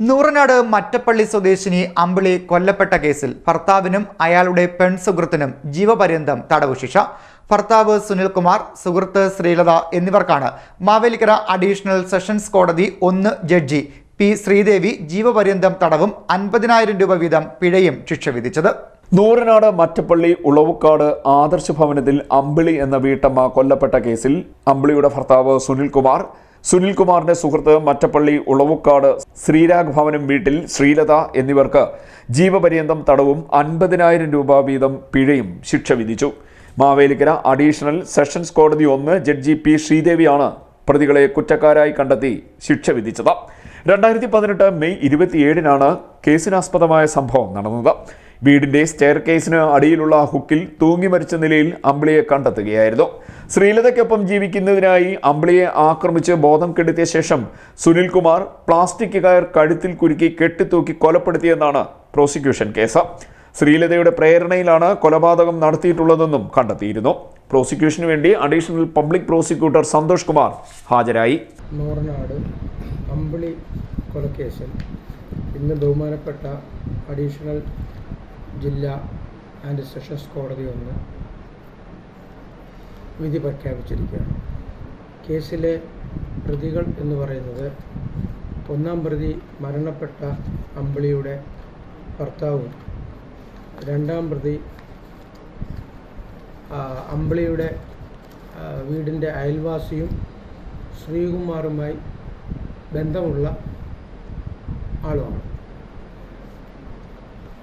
നൂറനാട് മറ്റപ്പള്ളി സ്വദേശിനി അമ്പിളി കൊല്ലപ്പെട്ട കേസിൽ ഭർത്താവിനും അയാളുടെ പെൺസുഹൃത്തിനും ജീവപര്യന്തം തടവ് ശിക്ഷ. ഭർത്താവ് സുനിൽകുമാർ സുഹൃത്ത് ശ്രീലത എന്നിവർക്കാണ് മാവേലിക്കര അഡീഷണൽ സെഷൻസ് കോടതി ഒന്ന് ജഡ്ജി പി ശ്രീദേവി ജീവപര്യന്തം തടവും അൻപതിനായിരം രൂപ വീതം പിഴയും ശിക്ഷ വിധിച്ചത്. നൂറനാട് മറ്റപ്പള്ളി ഉളവുക്കാട് ആദർശ ഭവനത്തിൽ അമ്പിളി എന്ന വീട്ടമ്മ കൊല്ലപ്പെട്ട കേസിൽ അമ്പിളിയുടെ ഭർത്താവ് സുനിൽകുമാർ സുനിൽകുമാറിന്റെ സുഹൃത്ത് മറ്റപ്പള്ളി ഉളവുക്കാട് ശ്രീരാഗ് ഭവനം വീട്ടിൽ ശ്രീലത എന്നിവർക്ക് ജീവപര്യന്തം തടവും അൻപതിനായിരം രൂപ വീതം പിഴയും ശിക്ഷ വിധിച്ചു. മാവേലിക്കര അഡീഷണൽ സെഷൻസ് കോടതി ഒന്ന് ജഡ്ജി പി ശ്രീദേവിയാണ് പ്രതികളെ കുറ്റക്കാരായി കണ്ടെത്തി ശിക്ഷ വിധിച്ചത്. രണ്ടായിരത്തി പതിനെട്ട് മെയ് ഇരുപത്തിയേഴിനാണ് കേസിനാസ്പദമായ സംഭവം നടന്നത്. വീടിന്റെ സ്റ്റെയർ കേസിന് അടിയിലുള്ള ഹുക്കിൽ തൂങ്ങി മരിച്ച നിലയിൽ അമ്പിളിയെ കണ്ടെത്തുകയായിരുന്നു. ശ്രീലതയ്ക്കൊപ്പം ജീവിക്കുന്നതിനായി അമ്പിളിയെ ആക്രമിച്ച് ബോധം കെടുത്തിയ ശേഷം സുനിൽകുമാർ പ്ലാസ്റ്റിക് കയർ കഴുത്തിൽ കുരുക്കി കെട്ടിത്തൂക്കി കൊലപ്പെടുത്തിയെന്നാണ് പ്രോസിക്യൂഷൻ കേസ്. ശ്രീലതയുടെ പ്രേരണയിലാണ് കൊലപാതകം നടത്തിയിട്ടുള്ളതെന്നും കണ്ടെത്തിയിരുന്നു. പ്രോസിക്യൂഷന് വേണ്ടി additional public prosecutor Santhosh Kumar ഹാജരായി. നോർനാട് അമ്പിളി കൊലക്കേസിൽ ഇന്ന് ബഹുമാനപ്പെട്ട അഡീഷണൽ ജില്ലാ ആൻഡ് സെഷൻസ് കോടതി ഒന്ന് വിധി പ്രഖ്യാപിച്ചിരിക്കുകയാണ്. കേസിലെ പ്രതികൾ എന്ന് പറയുന്നത് ഒന്നാം പ്രതി മരണപ്പെട്ട അമ്പിളിയുടെ ഭർത്താവും രണ്ടാം പ്രതി അമ്പിളിയുടെ വീടിന്റെ അയൽവാസിയും ശ്രീകുമാറുമായി ബന്ധമുള്ള ആളുമാണ്.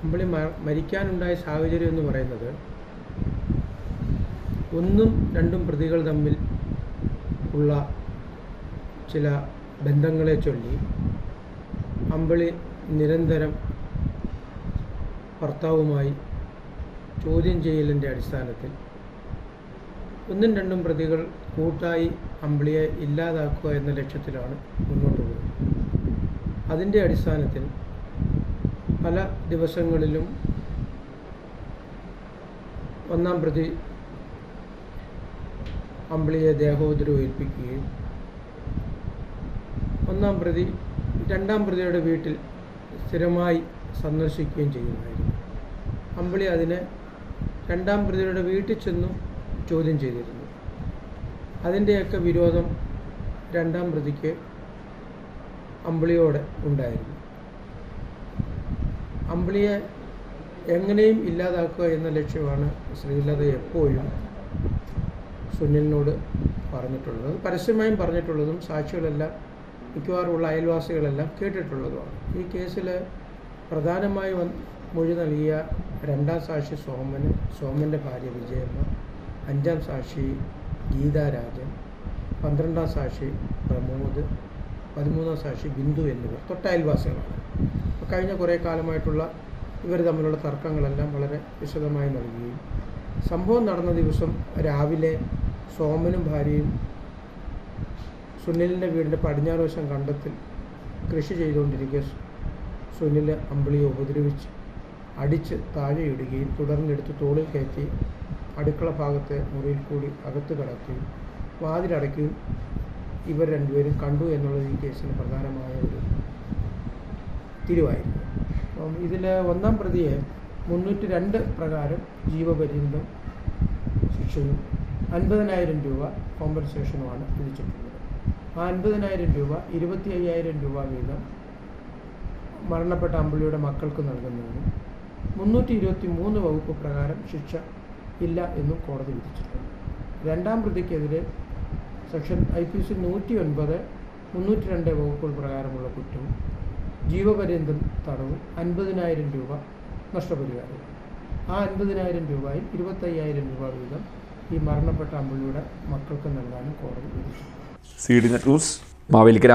അമ്പിളി മരിക്കാനുണ്ടായ സാഹചര്യം എന്ന് പറയുന്നത് ഒന്നും രണ്ടും പ്രതികൾ തമ്മിൽ ഉള്ള ചില ബന്ധങ്ങളെ ചൊല്ലി അമ്പിളി നിരന്തരം ഭർത്താവുമായി ചോദ്യം ചെയ്യലിന്റെ അടിസ്ഥാനത്തിൽ ഒന്നും രണ്ടും പ്രതികൾ കൂട്ടായി അമ്പിളിയെ ഇല്ലാതാക്കുക എന്ന ലക്ഷ്യത്തിലാണ് മുന്നോട്ട് പോകുന്നത്. അതിന്റെ അടിസ്ഥാനത്തിൽ പല ദിവസങ്ങളിലും ഒന്നാം പ്രതി അമ്പിളിയെ ദേഹോദ്രവേൽപ്പിക്കുകയും ഒന്നാം പ്രതി രണ്ടാം പ്രതിയുടെ വീട്ടിൽ സ്ഥിരമായി സന്ദർശിക്കുകയും ചെയ്യുമായിരുന്നു. അമ്പിളി അതിനെ രണ്ടാം പ്രതിയുടെ വീട്ടിൽ ചെന്നു ചോദ്യം ചെയ്തിരുന്നു. അതിന്റെയൊക്കെ വിരോധം രണ്ടാം പ്രതിക്ക് അമ്പിളിയോട് ഉണ്ടായിരുന്നു. അമ്പിളിയെ എങ്ങനെയും ഇല്ലാതാക്കുക എന്ന ലക്ഷ്യമാണ് ശ്രീലത എപ്പോഴും സുനിലിനോട് പറഞ്ഞിട്ടുള്ളത്. പരസ്യമായും പറഞ്ഞിട്ടുള്ളതും സാക്ഷികളെല്ലാം മിക്കവാറും ഉള്ള അയൽവാസികളെല്ലാം കേട്ടിട്ടുള്ളതുമാണ്. ഈ കേസിൽ പ്രധാനമായി മൊഴി നൽകിയ രണ്ടാം സാക്ഷി സോമന് സോമന്റെ ഭാര്യ വിജയമ്മ അഞ്ചാം സാക്ഷി ഗീതാരാജൻ പന്ത്രണ്ടാം സാക്ഷി പ്രമോദ് പതിമൂന്നാം സാക്ഷി ബിന്ദു എന്നിവർ തൊട്ടയൽവാസികളാണ് അപ്പോൾ കഴിഞ്ഞ കുറേ കാലമായിട്ടുള്ള ഇവർ തമ്മിലുള്ള തർക്കങ്ങളെല്ലാം വളരെ വിശദമായി നൽകുകയും സംഭവം നടന്ന ദിവസം രാവിലെ സോമനും ഭാര്യയും സുനിലിന്റെ വീടിന്റെ പടിഞ്ഞാറ് വശം കണ്ടത്തിൽ കൃഷി ചെയ്തുകൊണ്ടിരിക്കെ സുനിൽ അമ്പിളിയെ ഉപദ്രവിച്ച് അടിച്ച് താഴെയിടുകയും തുടർന്ന് തുടർന്നെടുത്ത് തോളിൽ കയറ്റി അടുക്കള ഭാഗത്തെ മുറിയിൽ കൂടി അകത്ത് കടക്കുകയും വാതിലടയ്ക്കുകയും ഇവർ രണ്ടുപേരും കണ്ടു എന്നുള്ളത് ഈ കേസിന് പ്രധാനമായ ഒരു തിരുവായിരുന്നു. അപ്പം ഇതിൽ ഒന്നാം പ്രതിയെ മുന്നൂറ്റി രണ്ട് പ്രകാരം ജീവപര്യന്തം ശിക്ഷയും അൻപതിനായിരം രൂപ കോമ്പൻസേഷനുമാണ് വിധിച്ചിട്ടുള്ളത്. ആ അൻപതിനായിരം രൂപ ഇരുപത്തി അയ്യായിരം രൂപ വീതം മരണപ്പെട്ട അമ്പിളിയുടെ മക്കൾക്ക് നൽകുന്നതിനും മുന്നൂറ്റി ഇരുപത്തി മൂന്ന് വകുപ്പ് പ്രകാരം ശിക്ഷ ഇല്ല എന്നും കോടതി വിധിച്ചിട്ടുണ്ട്. രണ്ടാം പ്രതിക്കെതിരെ സെക്ഷൻ ഐ പി സി നൂറ്റി ഒൻപത് മുന്നൂറ്റി രണ്ട് വകുപ്പുകൾ പ്രകാരമുള്ള കുറ്റവും ജീവപര്യന്തം തടവും അൻപതിനായിരം രൂപ നഷ്ടപരിഹാരവും. ആ അൻപതിനായിരം രൂപയിൽ ഇരുപത്തയ്യായിരം രൂപ വീതം ഈ മരണപ്പെട്ട അമ്പിളിയുടെ മക്കൾക്ക് നൽകാനും കോടതി സി ഡി ന്യൂസ് മാവേലിക്കര.